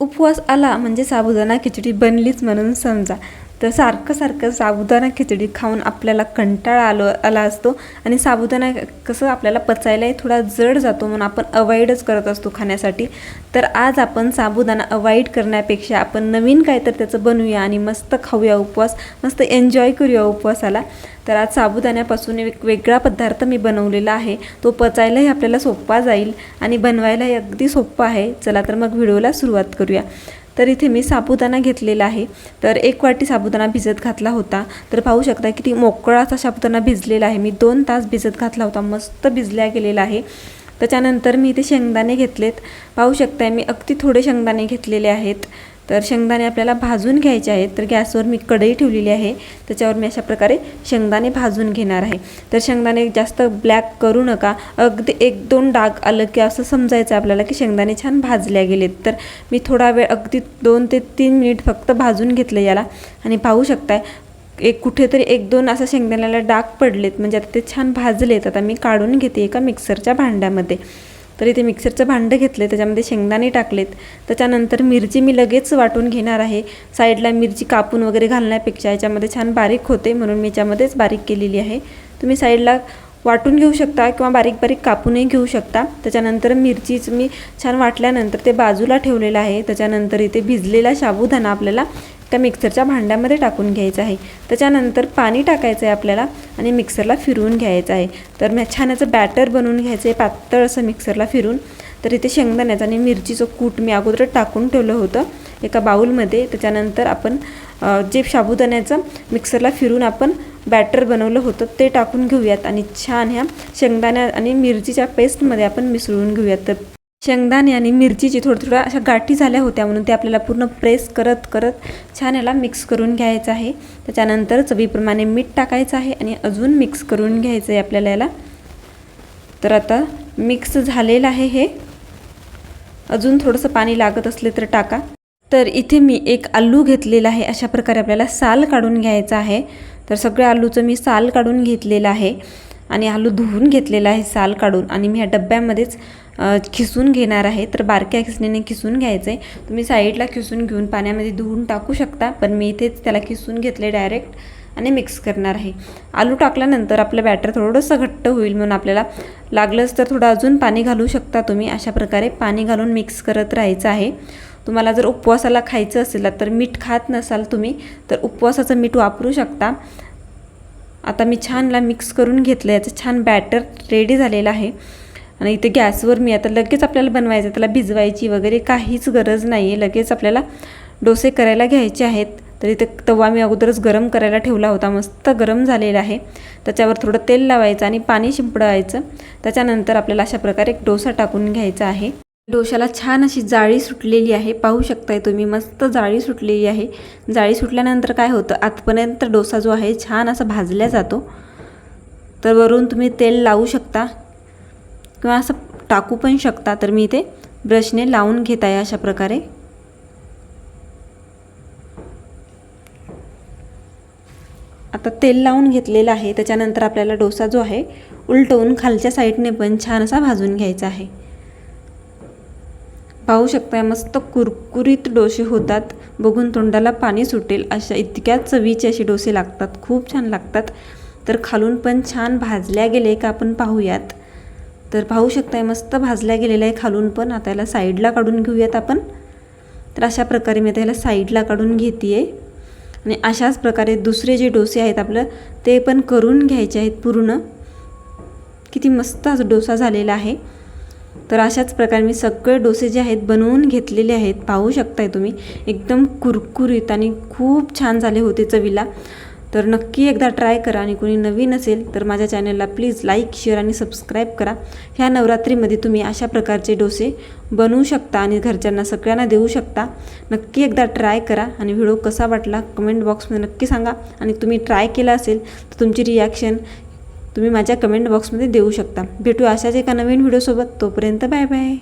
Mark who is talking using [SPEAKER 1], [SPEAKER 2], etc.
[SPEAKER 1] उपवास आला म्हणजे साबुदाणा खिचडी बनलीच म्हणून समजा. तर सारखं सारखं साबुदाणा खिचडी खाऊन आपल्याला कंटाळा आलो आला असतो. आणि साबुदाणा कसं आपल्याला पचायलाही थोडा जड जातो म्हणून आपण अवॉइडच करत असतो खाण्यासाठी. तर आज आपण साबुदाणा अवॉइड करण्यापेक्षा आपण नवीन काय तर त्याचं बनवूया आणि मस्त खाऊया उपवास मस्त एन्जॉय करूया उपवासाला. तर आज साबुदाण्यापासून एक वेगळा पदार्थ मी बनवलेला आहे. तो पचायलाही आपल्याला सोपा जाईल आणि बनवायलाही अगदी सोपा आहे. चला तर मग व्हिडिओला सुरुवात करूया. तर इथे मी साबुदाणा घेतलेला आहे. तर एक वाटी साबुदाणा भिजत घातला होता. तर पाहू शकता किती मोकळा असा साबुदाणा भिजलेला आहे. मी दोन तास भिजत घातला होता. मस्त भिजल्या गेलेला आहे. त्याच्यानंतर मी इथे शेंगदाणे घेतलेत. पाहू शकताय मी अगदी थोडे शेंगदाणे घेतलेले आहेत. तर शेंगदाणे आपल्याला भाजून घ्यायचे आहेत. तर गॅसवर मी कढई ठेवलेली आहे. त्याच्यावर मी अशा प्रकारे शेंगदाणे भाजून घेणार आहे. तर शेंगदाणे जास्त ब्लॅक करू नका. अगदी एक दोन डाग आलं की असं समजायचं आपल्याला की शेंगदाणे छान भाजल्या गेलेत. तर मी थोडा वेळ अगदी दोन ते तीन मिनिट फक्त भाजून घेतलं याला. आणि पाहू शकताय एक कुठेतरी एक दोन असं शेंगदाण्याला डाग पडलेत. म्हणजे आता ते छान भाजलेत. आता मी काढून घेते एका मिक्सरच्या भांड्यामध्ये. तर इथे मिक्सरचं भांडं घेतलं त्याच्यामध्ये शेंगदाणे टाकलेत. त्याच्यानंतर मिरची मी लगेच वाटून घेणार आहे. साईडला मिरची कापून वगैरे घालण्यापेक्षा याच्यामध्ये छान बारीक होते म्हणून मी याच्यामध्येच बारीक केलेली आहे. तुम्ही साईडला वाटून घेऊ शकता किंवा बारीक बारीक कापूनही घेऊ शकता. त्याच्यानंतर मिरचीच मी छान वाटल्यानंतर ते बाजूला ठेवलेलं आहे. त्याच्यानंतर इथे भिजलेला साबुदाणा आपल्याला त्या मिक्सरच्या भांड्यामध्ये टाकून घ्यायचं आहे. त्याच्यानंतर पाणी टाकायचं आहे आपल्याला आणि मिक्सरला फिरवून घ्यायचं आहे. तर मी छान याचं बॅटर बनवून घ्यायचं आहे पातळ असं मिक्सरला फिरून. तर इथे शेंगदाण्याचं आणि मिरचीचं कूट मी अगोदर टाकून ठेवलं होतं एका बाऊलमध्ये त्याच्यानंतर आपण जे साबुदाण्याचं मिक्सरला फिरून आपण बॅटर बनवलं होतं ते टाकून घेऊयात. आणि छान ह्या शेंगदाण्या आणि मिरचीच्या पेस्टमध्ये आपण मिसळून घेऊयात. तर शेंगदाणे आणि मिरचीची थोडं थोड्या अशा गाठी झाल्या होत्या म्हणून ते आपल्याला पूर्ण प्रेस करत करत छान याला मिक्स करून घ्यायचं आहे. त्याच्यानंतर चवीप्रमाणे मीठ टाकायचं आहे आणि अजून मिक्स करून घ्यायचं आहे आपल्याला याला. तर आता मिक्स झालेलं आहे हे. अजून थोडंसं पाणी लागत असले तर टाका. तर इथे मी एक आलू घेतलेला आहे. अशा प्रकारे आपल्याला साल काढून घ्यायचा आहे. तर सगळ्या आलूचं मी साल काढून घेतलेलं आहे. आणि आलू धुवून घेतलेला आहे साल काढून. आणि मी ह्या डब्यामध्येच खिसून घेणार आहे. तर बारक्या खिसणीने खिसून घ्यायचं आहे तुम्ही साईडला खिसून घेऊन पाण्यामध्ये धुवून टाकू शकता पण मी इथेच त्याला खिसून घेतले डायरेक्ट आणि मिक्स करणार आहे. आलू टाकल्यानंतर आपलं बॅटर थोडंसं घट्ट होईल म्हणून आपल्याला लागलंच तर थोडं अजून पाणी घालू शकता तुम्ही. अशा प्रकारे पाणी घालून मिक्स करत राहायचं आहे. तुम्हाला जर उपवासाला खायचं असेल तर मीठ खात नसाल तुम्ही तर उपवासाचं मीठ वापरू शकता. आता मी छानला मिक्स करून घेतलं याचं छान बॅटर रेडी झालेलं आहे. आणि इथे गॅसवर मी आता लगेच आपल्याला बनवायचं त्याला भिजवायची वगैरे काहीच गरज नाही आहे लगेच आपल्याला डोसे करायला घ्यायचे आहेत. तर इथे तवा मी अगोदरच गरम करायला ठेवला होता. मस्त गरम झालेला आहे. त्याच्यावर थोडं तेल लावायचं आणि पाणी शिंपडवायचं त्याच्यानंतर आपल्याला अशा प्रकारे एक डोसा टाकून घ्यायचा आहे. डोशाला छान अशी जाळी सुटलेली आहे. पाहू शकताय तुम्ही मस्त जाळी सुटलेली आहे. जाळी सुटल्यानंतर काय होतं? आतपर्यंत डोसा जो आहे छान असा भाजल्या जातो. तर वरून तुम्ही तेल लावू शकता. किंवा असं टाकू पण शकता तर मी इथे ब्रशने लावून घेत आहे अशा प्रकारे. आता तेल लावून घेतलेलं आहे. त्याच्यानंतर आपल्याला डोसा जो आहे उलटवून खालच्या साईडने पण छान असा भाजून घ्यायचा आहे. पाहू शकता मस्त कुरकुरीत डोसे होतात. बघून तोंडाला पाणी सुटेल. अशा इतक्या चवीचे असे डोसे लागतात. खूप छान लागतात. तर खालून पण छान भाजल्या गेले का आपण पाहूयात. तर पाहू शकताय मस्त भाजल्या गेलेलं आहे खालून पण. आता याला साईडला काढून घेऊयात आपण. तर अशा प्रकारे मी आता याला साईडला काढून घेते आहे आणि अशाच प्रकारे दुसरे जे डोसे आहेत आपलं ते पण करून घ्यायचे आहेत पूर्ण. किती मस्त आज डोसा झालेला आहे. तर अशाच प्रकारे मी सगळे डोसे जे आहेत बनवून घेतलेले आहेत. पाहू शकताय तुम्ही एकदम कुरकुरीत आणि खूप छान झाले होते चवीला. तर नक्की एकदा ट्राय करा आणि कोणी नवीन असेल तर माझ्या चॅनलला प्लीज लाईक शेअर आणि सबस्क्राईब करा. ह्या नवरात्रीमध्ये तुम्ही अशा प्रकारचे डोसे बनवू शकता आणि घरच्यांना सगळ्यांना देऊ शकता. नक्की एकदा ट्राय करा आणि व्हिडिओ कसा वाटला कमेंट बॉक्समध्ये नक्की सांगा. आणि तुम्ही ट्राय केला असेल तर तुमची रिॲक्शन तुम्ही माझ्या कमेंट बॉक्समध्ये देऊ शकता. भेटू अशाच एका नवीन व्हिडिओसोबत. तोपर्यंत बाय बाय.